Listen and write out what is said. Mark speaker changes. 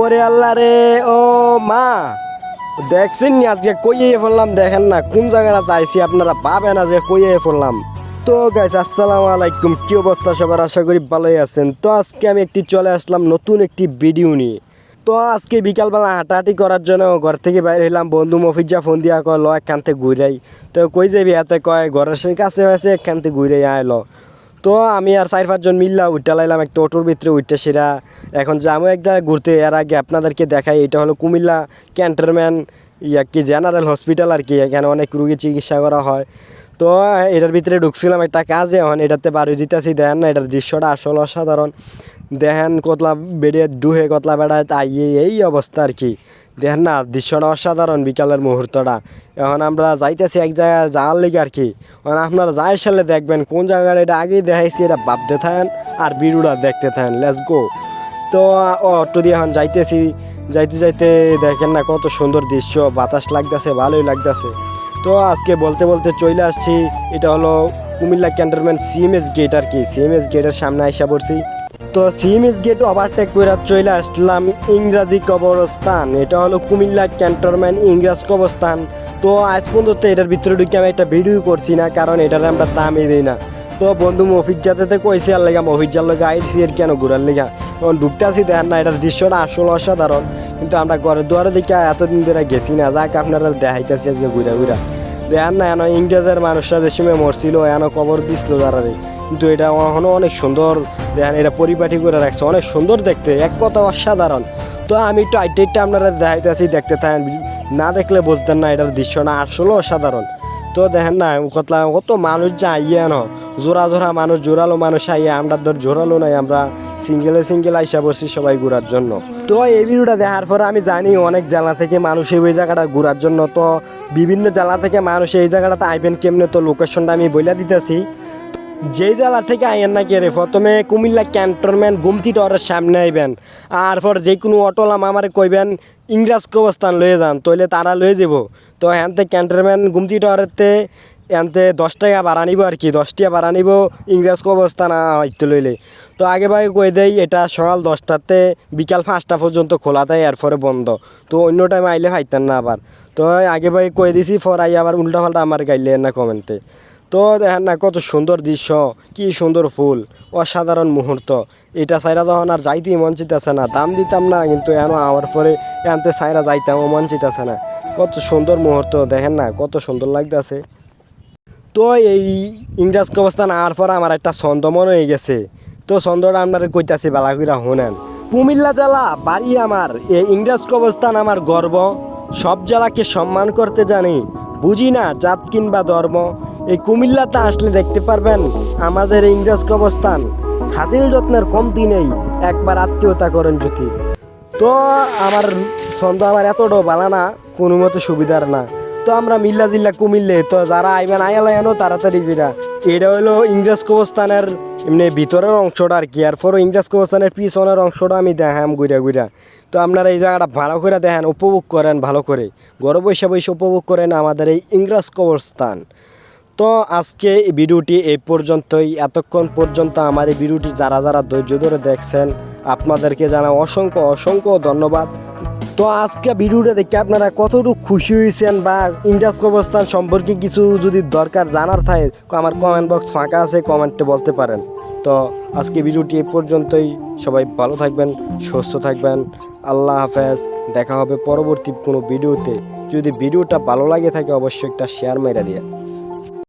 Speaker 1: ওরে আল্লাহ রে, ও মা। দেখছেন নি আজকে কইয়ে ফেললাম, দেখেন না কোন জায়গাটা আইছি আপনারা পাবেন যে কইয়ে ফেললাম। তো গাইস আসসালামু আলাইকুম, কি অবস্থা সবার? আশা করি ভালোই আছেন। তো আজকে আমি একটি চলে আসলাম নতুন একটি ভিডিও নিয়ে। তো আজকে বিকালবেলা হাঁটাহাঁটি করার জন্য ঘর থেকে বাইরে হইলাম, বন্ধু মফিজা ফোন দিয়া কয় ল একখান থেকে ঘুরাই তো কই যাবি? হাতে কয়, ঘরের কাছে আছে একখান থেকে ঘুরে আয় ল। তো আমি আর চার পাঁচজন মিললা উঠতে লাইলাম একটা অটোর ভিতরে উঠতে সেরা। এখন যাব এক জায়গায় ঘুরতে এর আগে আপনাদেরকে দেখাই, এটা হলো কুমিল্লা ক্যান্টনমেন্ট, ইয়া কি জেনারেল হসপিটাল আর কি, এখানে অনেক রুগী চিকিৎসা করা হয়। তো এটার ভিতরে ঢুকছিলাম একটা কাজে, এখন এটাতে বারো দিতেছি, দেন না, এটার দৃশ্যটা আসল অসাধারণ। দেখেন কতলা বেড়ে ডুহে কতলা বেড়ায় আইয়ে এই অবস্থা আর কি। দেখেন না, দৃশ্যটা অসাধারণ বিকালের মুহূর্তটা। এখন আমরা যাইতেছি এক জায়গায় যাওয়ার লিগে আর কি। এখন আপনারা যাই সালে দেখবেন, কোন জায়গাটা এটা আগেই দেখাইছি, এটা ভাবতে থাকেন আর বিড়ুটা দেখতে থাকেন। লেটস গো তো অটো দিয়ে এখন যাইতেছি। যাইতে যাইতে দেখেন না, কত সুন্দর দৃশ্য। বাতাস লাগতেছে, ভালোই লাগতেছে। তো, আজকে বলতে বলতে চলে আসছি। এটা হলো কুমিল্লা ক্যান্টনমেন্ট সিএমএস গেট আর কি। সিএমএস গেটের সামনে আইসা পড়ছি। তো সিএমএস গেট ওভারটেক করে চলে আসলাম ইংরাজি কবরস্থান। এটা হলো কুমিল্লা ক্যান্টনমেন্ট ইংরাজ কবরস্থান। তো আজ পর্যন্ত এটার ভিতরে ঢুকে আমি একটা ভিডিও করছি না, কারণ এটার আমরা দামই দিই না। তো বন্ধু মফিজ যাতে কইছে, আর লেগা মফিজার লোক আইসি এর কেন ঘুরার লেগা? এখন ঢুকতে আসি, দেখেন না, এটার দৃশ্যটা আসলে অসাধারণ। কিন্তু আমরা ঘরের দুয়ারে দিকে এতদিন ধরে গেছি না, যাক আপনারা দেখাইতেছি আজকে ঘুরা ঘুরা। দেখেন না এন ইংরেজের মানুষরা যে সময় মরছিল এন কবর দিছিল তারারে। কিন্তু এটা এখনও অনেক সুন্দর। দেখেন, এটা পরিপাটি করে রাখছে, অনেক সুন্দর দেখতে, এক কথা অসাধারণ। তো আমি একটু আইটেটটা আপনারা দেখাইতেছি, দেখতে থাকেন, না দেখলে বুঝতেন না এটার দৃশ্য না আসলে অসাধারণ। তো দেখেন না কতলা কত মানুষ যা আইয়ে ন জোড়া জোড়া মানুষ, জোরালো মানুষ আইয়ে, আমরা ধর জোরালো নাই, আমরা সিঙ্গেলে সিঙ্গেল আইসা বসছি সবাই ঘোরার জন্য। তো এই ভিডিওটা দেখার পরে আমি জানি অনেক জেলা থেকে মানুষ এই জায়গাটা ঘোরার জন্য, তো বিভিন্ন জেলা থেকে মানুষ এই জায়গাটাতে আইবেন কেমনে, তো লোকেশনটা আমি বইলা দিতেছি। যেই জেলা থেকে আইয়েন না কে রে প্রথমে কুমিল্লা ক্যান্টনমেন্ট গুমতি টাওয়ারের সামনে আইবেন। আর পর যে কোনো অটোলাম আমারে কইবেন ইংরাজ কবস্থান লয়ে যান, তইলে তারা লয়ে যাব তো হ্যানতে ক্যান্টনমেন্ট গুমতি টাওয়ারেতে এনতে দশ টাকা ভাড়া নিব আর কি, দশ টাকা ভাড়া নিব ইংরাজ কবস্থান হইতে লইলে। তো আগে ভাগে কই দেই, এটা সকাল দশটাতে বিকাল পাঁচটা পর্যন্ত খোলা থাকে এরপরে বন্ধ। তো অন্য টাইমে আইলে পাইতেন না আবার। তো আগে ভাগে কই দিছি ফর আই আবার উল্টা পাল্টা আমার গাইলে না কমেন্টে। তো দেখেন না, কত সুন্দর দৃশ্য, কি সুন্দর ফুল, অসাধারণ মুহূর্ত। এটা সাইরা যখন আর যাইতেই মন চিতেছে না, দাম দিতাম না, কিন্তু এন আমার পরে এনতে সাইরা যাইতাম, মন চিতেছে না। কত সুন্দর মুহূর্ত, দেখেন না, কত সুন্দর লাগতেছে। তো এই ইংরাজ কবস্থান আওয়ার পর আমার একটা ছন্দ মনে হয়ে গেছে। তো ছন্দটা আপনারা কইতাছি বালা কইরা শুনেন। কুমিল্লা জেলা, বাড়ি আমার, এই ইংরাজ কবস্থান আমার গর্ব। সব জেলাকে সম্মান করতে জানি, বুঝি না জাত কিংবা ধর্ম। এই কুমিল্লাতে আসলে দেখতে পারবেন আমাদের ইংরেজ কবস্থান খাতিল যত্নের কমতি নেই, একবার আত্মীয়তা করেন যদি। তো আমার ছন্দ আমার এতটাও বালা না, কোনো মতো সুবিধার না। তো আমরা মিল্লা জিল্লা কুমিল্লে, তো যারা আইবেন আয়ালা এনো তাড়াতাড়ি ফিরা। এটা হলো ইংরেজ কবস্থানের এমনি ভিতরের অংশটা আর কি, আর পর ইংরেজ কবস্থানের পিছনের অংশটা আমি দেখাম ঘুরা ঘুরা তো আপনারা এই জায়গাটা ভালো করে দেখেন, উপভোগ করেন ভালো করে। গরম বৈশা বৈশা উপভোগ করেন আমাদের এই ইংরেজ কবরস্থান। তো আজকে এই ভিডিওটি এই পর্যন্তই। এতক্ষণ পর্যন্ত আমার এই ভিডিওটি যারা যারা ধৈর্য ধরে দেখছেন, আপনাদেরকে জানা অসংখ্য অসংখ্য ধন্যবাদ। তো আজকে ভিডিওটা দেখে আপনারা কতটুকু খুশি হয়েছেন বা ইন্ডাস অবস্থান সম্পর্কে কিছু যদি দরকার জানার থাকে, আমার কমেন্ট বক্স ফাঁকা আছে কমেন্টে বলতে পারেন। তো আজকে ভিডিওটি এই পর্যন্তই। সবাই ভালো থাকবেন, সুস্থ থাকবেন। আল্লাহ হাফেজ। দেখা হবে পরবর্তী কোনো ভিডিওতে। যদি ভিডিওটা ভালো লাগে থাকে, অবশ্যই একটা শেয়ার মেরে দিয়ে।